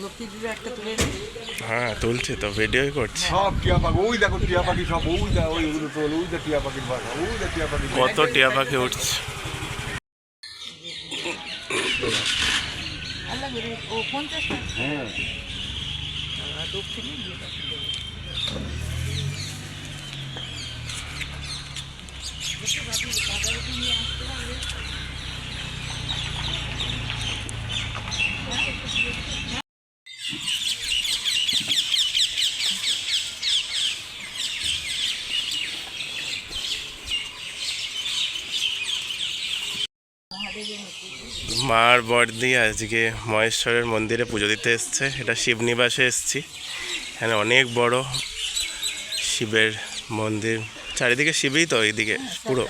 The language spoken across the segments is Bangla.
একটা তুলে হ্যাঁ তুলছি তো ভিডিওই করছি। সব টিয়া পাখি ওই দেখো টিয়া পাখি সব ওই দা ওই ওগুলো তোল ওই দা টিয়া পাখির বাসা ওই দা টিয়া বাসা। কত টিয়া পাখি উঠছে। ও পঞ্চাশ হ্যাঁ। মার বর্দি আজকে মহেশ্বরের মন্দিরে পুজো দিতে এসছে। এটা শিবনিবাসে এসছি। এখানে অনেক বড় শিবের মন্দির। চারিদিকে শিবই তো, এইদিকে পুরো।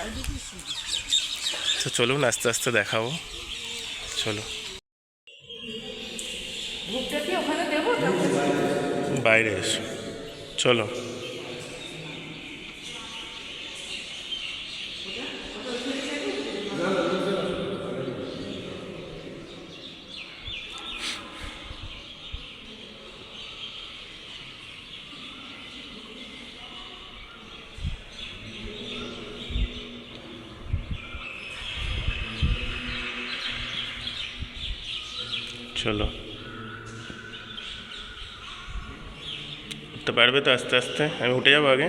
তো চলুন আস্তে আস্তে দেখাবো। চলো? বাইরে এসো। চলো। চলো উঠতে পারবে তো আস্তে আস্তে আমি উঠে যাব আগে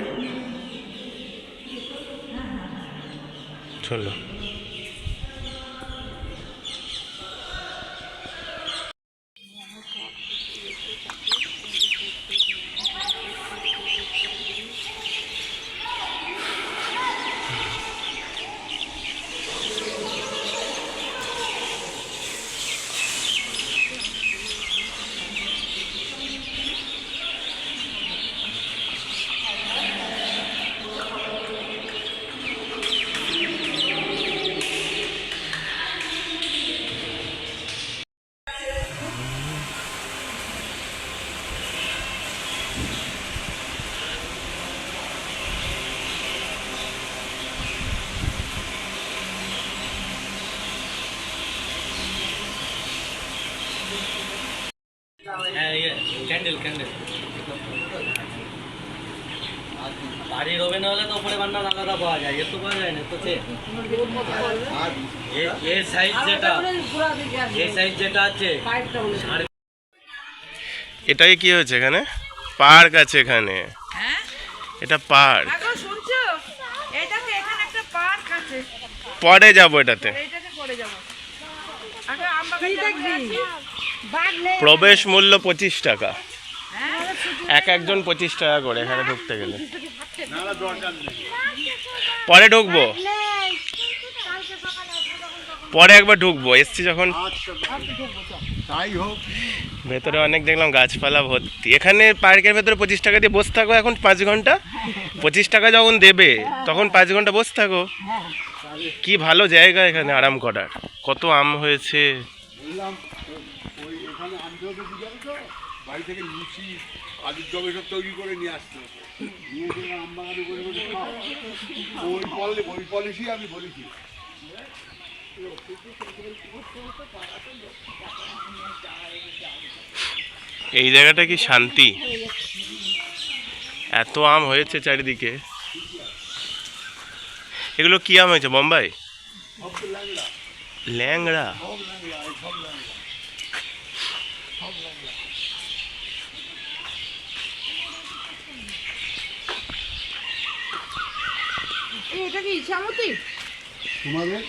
চলো হ্যাঁ ইয়ে ক্যান্ডেল ক্যান্ডেল বাড়ির ওভেন হলে তো উপরে বান্না আলাদা পাওয়া যায় এর তো পাওয়া যায় না তো এ- এ সাইজ যেটা এই সাইজ যেটা আছে এটাই কি হয়েছে এখানে? পার্ক আছে এখানে। হ্যাঁ? এটা পার্ক। আগো শুনছো? এটাতে এখানে একটা পার্ক আছে। পরে যাব এটাতে। এইটাতে পড়ে যাব। আগে আমরা দেখবি? বাঘ নেই। প্রবেশ মূল্য পঁচিশ টাকা। এক একজন পঁচিশ টাকা করে এখানে ঢুকতে গেলে। পরে ঢুকবো? পরে একবার ঢুকবো, এসছি যখন। ভেতরে অনেক দেখলাম গাছপালা ভর্তি। এখানে পার্কের ভেতরে পঁচিশ টাকা দিয়ে বসে থাকো এখন পাঁচ ঘণ্টা? পঁচিশ টাকা যখন দেবে, তখন পাঁচ ঘণ্টা বসে থাকো। কি ভালো জায়গা এখানে আরাম করার। কত আম হয়েছে বললাম ওই এখানে আনতে হতো কি জানো তো বাড়ি থেকে লুচি আলুর জবে সব তৈরি করে নিয়ে আসতো নিয়ে এসে আম বাগানে করে করে ওই পলি ওই পলিসি আমি বলেছি। এই জায়গাটা কি শান্তি? এত আম হয়েছে চারিদিকে। এগুলো কি আম হয়েছে বোম্বাই? ল্যাংড়া। এটা কি ইচ্ছামতি? তোমাদের?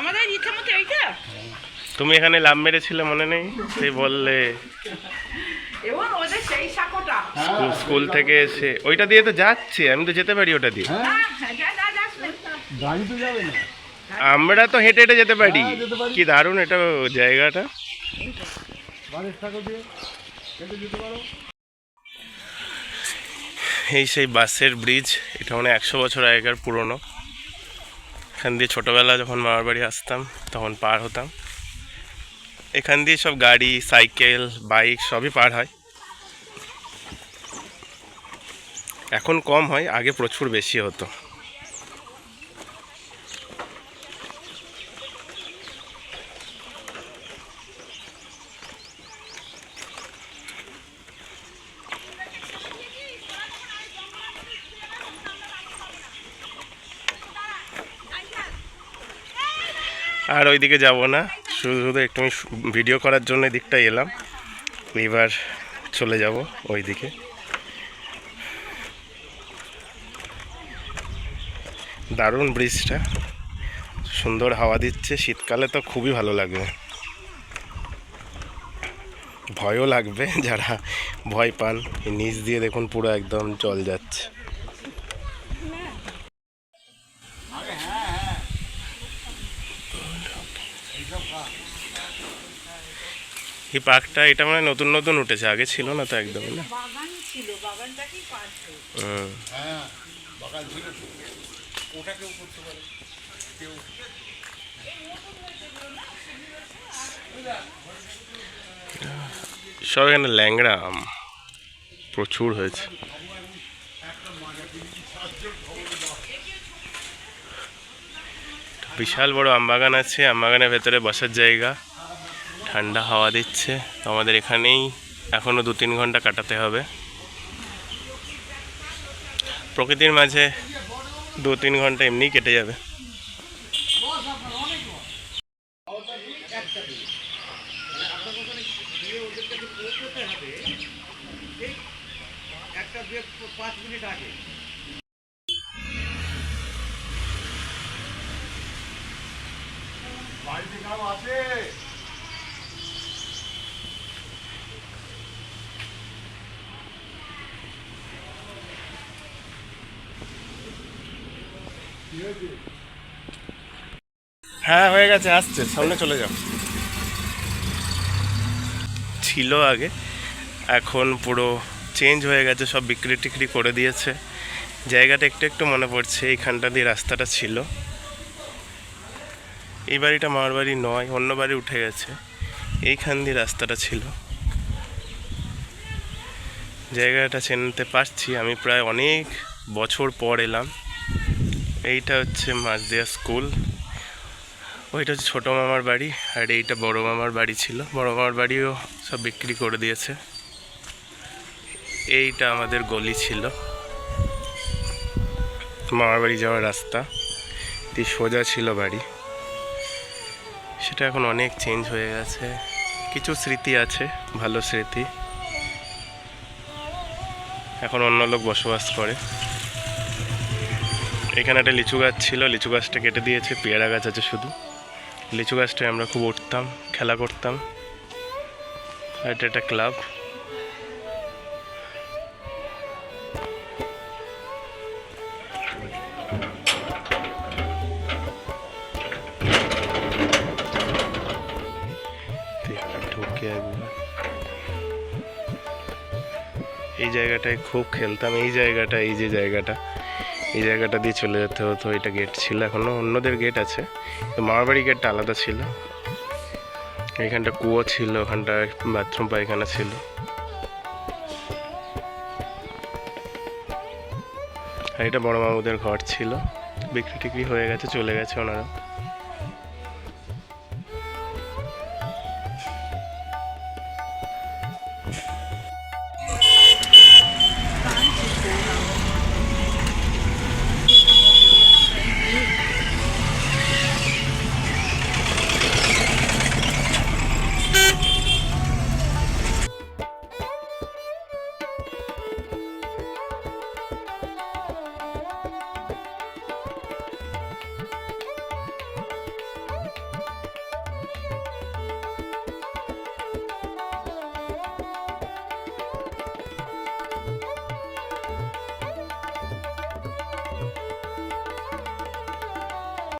আমাদের ইচ্ছামতি এইটা? তুমি এখানে লাভ মেরেছিলে মনে নেই? সেই বললে এবং ওদের সেই সাঁকোটা। স্কুল স্কুল থেকে এসে ওইটা দিয়ে তো যাচ্ছে আমি তো যেতে পারি ওটা দিয়ে। হ্যাঁ। হ্যাঁ যা যা যাস না। গাড়ি তো যাবে না। আমরা তো হেঁটে হেঁটে যেতে পারি। হ্যাঁ, কি দারুণ এটা জায়গাটা। দিয়ে। কেটে যেতে পারো। এই সেই বাসের ব্রিজ এটা মানে একশো বছর আগেকার পুরনো। এখান দিয়ে ছোটোবেলা যখন মামার বাড়ি আসতাম, তখন পার হতাম। এখান দিয়ে সব গাড়ি, সাইকেল, বাইক সবই পার হয়। এখন কম হয়, আগে প্রচুর বেশি হতো। আর ওইদিকে যাব না। শুধু শুধু একটু আমি ভিডিও করার জন্য দিকটা এলাম। এবার চলে যাব ওইদিকে। দারুণ ব্রিজটা সুন্দর হাওয়া দিচ্ছে। শীতকালে তো খুবই ভালো লাগবে। ভয়ও লাগবে যারা ভয় পান। নিচ দিয়ে দেখুন পুরো একদম জল যাচ্ছে। এই পার্কটা এটা মানে নতুন নতুন উঠেছে আগে ছিল না তো একদমই না। হ্যাঁ সব এখানে ল্যাংড়া আম প্রচুর হয়েছে। বিশাল বড় আম বাগান আছে আমবাগানের ভেতরে বসার জায়গা। ঠান্ডা হাওয়া দিচ্ছে। তো আমাদের এখানেই এখনও দু তিন ঘণ্টা কাটাতে হবে। প্রকৃতির মাঝে দু তিন ঘণ্টা এমনিই কেটে যাবে। বাড়িতে কাউ আছে হ্যাঁ হয়ে গেছে, আসছে, সামনে চলে যাও। ছিল আগে, এখন পুরো চেঞ্জ হয়ে গেছে, সব বিক্রি টিক্রি করে দিয়েছে। জায়গাটা একটু একটু মনে পড়ছে, এইখানটা দিয়ে রাস্তাটা ছিল। এই বাড়িটা মামার বাড়ি নয়, অন্য বাড়ি উঠে গেছে। এইখান দিয়ে রাস্তাটা ছিল। জায়গাটা চিনতে পারছি, আমি প্রায় অনেক বছর পর এলাম। এইটা হচ্ছে মাঝদিয়া স্কুল। ওইটা হচ্ছে ছোটো মামার বাড়ি, আর এইটা বড় মামার বাড়ি ছিল। বড় মামার বাড়িও সব বিক্রি করে দিয়েছে। এইটা আমাদের গলি ছিল। মামার বাড়ি যাওয়ার রাস্তা। দিয়ে সোজা ছিল বাড়ি। সেটা এখন অনেক চেঞ্জ হয়ে গেছে। কিছু স্মৃতি আছে, ভালো স্মৃতি। এখন অন্য লোক বসবাস করে। এখানে একটা লিচু গাছ ছিল, লিচু গাছটা কেটে দিয়েছে, পেয়ারা গাছ আছে শুধু। লিচু গাছটায় আমরা খুব উঠতাম, খেলা করতাম। এটা একটা ক্লাব। এই জায়গাটায় খুব খেলতাম, এই জায়গাটা, এই যে জায়গাটা। এই জায়গাটা দিয়ে চলে যেতে হতো, এটা গেট ছিল। এখনও অন্যদের গেট আছে। তো মামার বাড়ি গেটটা আলাদা ছিল। এখানটা কুয়ো ছিল, ওখানটা বাথরুম পায়খানা ছিল। আর এটা বড় মামুদের ঘর ছিল। বিক্রি টিক্রি হয়ে গেছে, চলে গেছে ওনারা।